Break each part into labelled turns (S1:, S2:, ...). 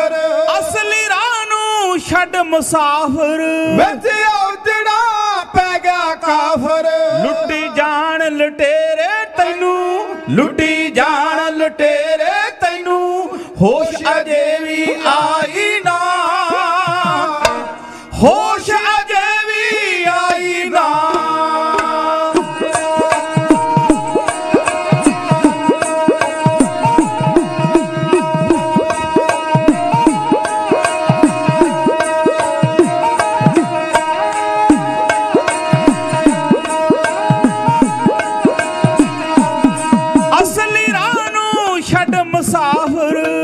S1: ਕਾਫਰ
S2: ਅਸਲੀ ਰਾਹ ਨੂੰ ਛੱਡ ਮੁਸਾਫਰ।
S1: ਵਿੱਚ ਔਜੜਾ ਪੈ ਗਿਆ ਕਾਫਰ।
S2: ਲੁੱਟੀ ਜਾਣ ਲਟੇਰੇ ਤੈਨੂੰ ਲੁੱਟੀ ਜਾਣ ਲਟੇਰੇ ਤੈਨੂੰ ਹੋਸ਼ ਅਜੇ ਵੀ ਆਈ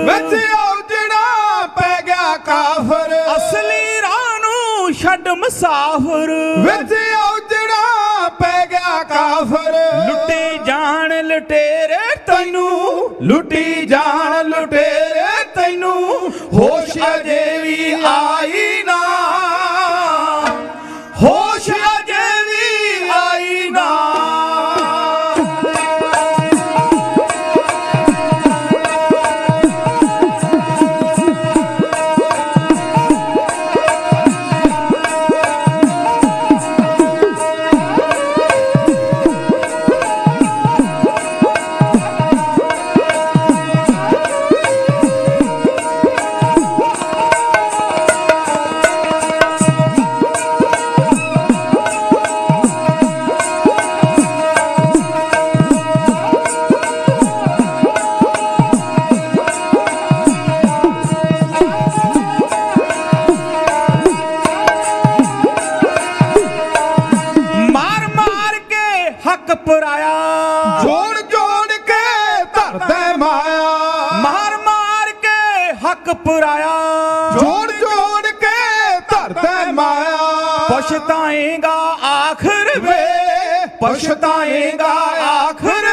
S1: ਵਿੱਚ ਔਜੜਾ ਪੈ ਗਿਆ ਕਾਫਰ।
S2: ਅਸਲੀ ਰਾਹ ਨੂੰ ਛੱਡ ਮੁਸਾਫਰ।
S1: ਵਿੱਚ ਔਜੜਾ ਪੈ ਗਿਆ ਕਾਫਰ।
S2: ਲੁੱਟੀ ਜਾਣ ਲਟੇਰੇ ਤੈਨੂੰ। ਲੁੱਟੀ ਜਾਣ ਲਟੇਰੇ ਤੈਨੂੰ। ਹੋਸ਼ ਅਜੇ ਵੀ ਆਈ ਪੁਰਾਇਆ।
S1: ਜੋੜ ਜੋੜ ਕੇ ਧਰਦੇ ਮਾਇਆ।
S2: ਮਾਰ ਮਾਰ ਕੇ ਹੱਕ ਪੁਰਾਇਆ।
S1: ਜੋੜ ਜੋੜ ਕੇ ਧਰਦੇ ਮਾਇਆ।
S2: ਪਛਤਾਏਗਾ ਆਖਰ ਵੇ। ਪਛਤਾਏਗਾ ਆਖਰ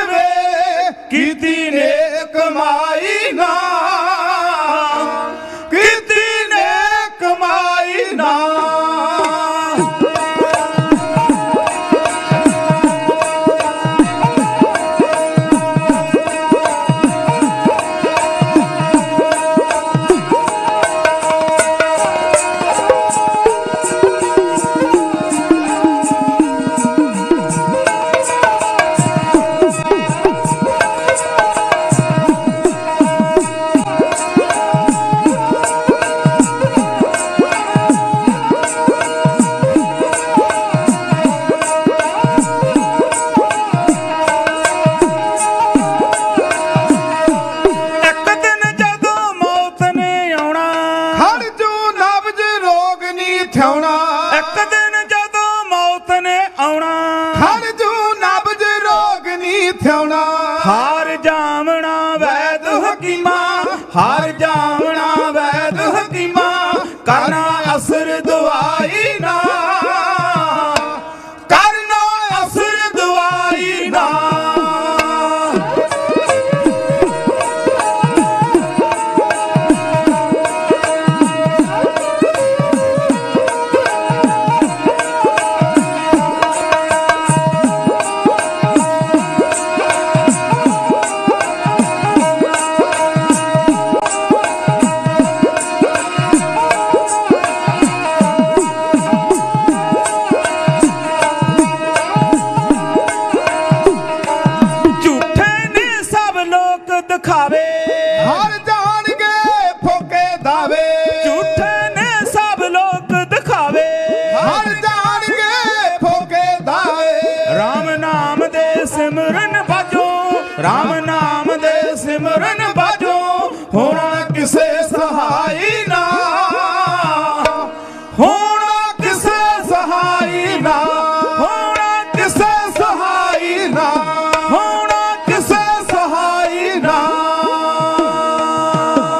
S1: ਥਿਉਣਾ ਹਾਰ
S2: ਜਾਵਣਾ ਵੈਦ ਹਕੀਮਾ ਹਾਰ રામન ભજો રામના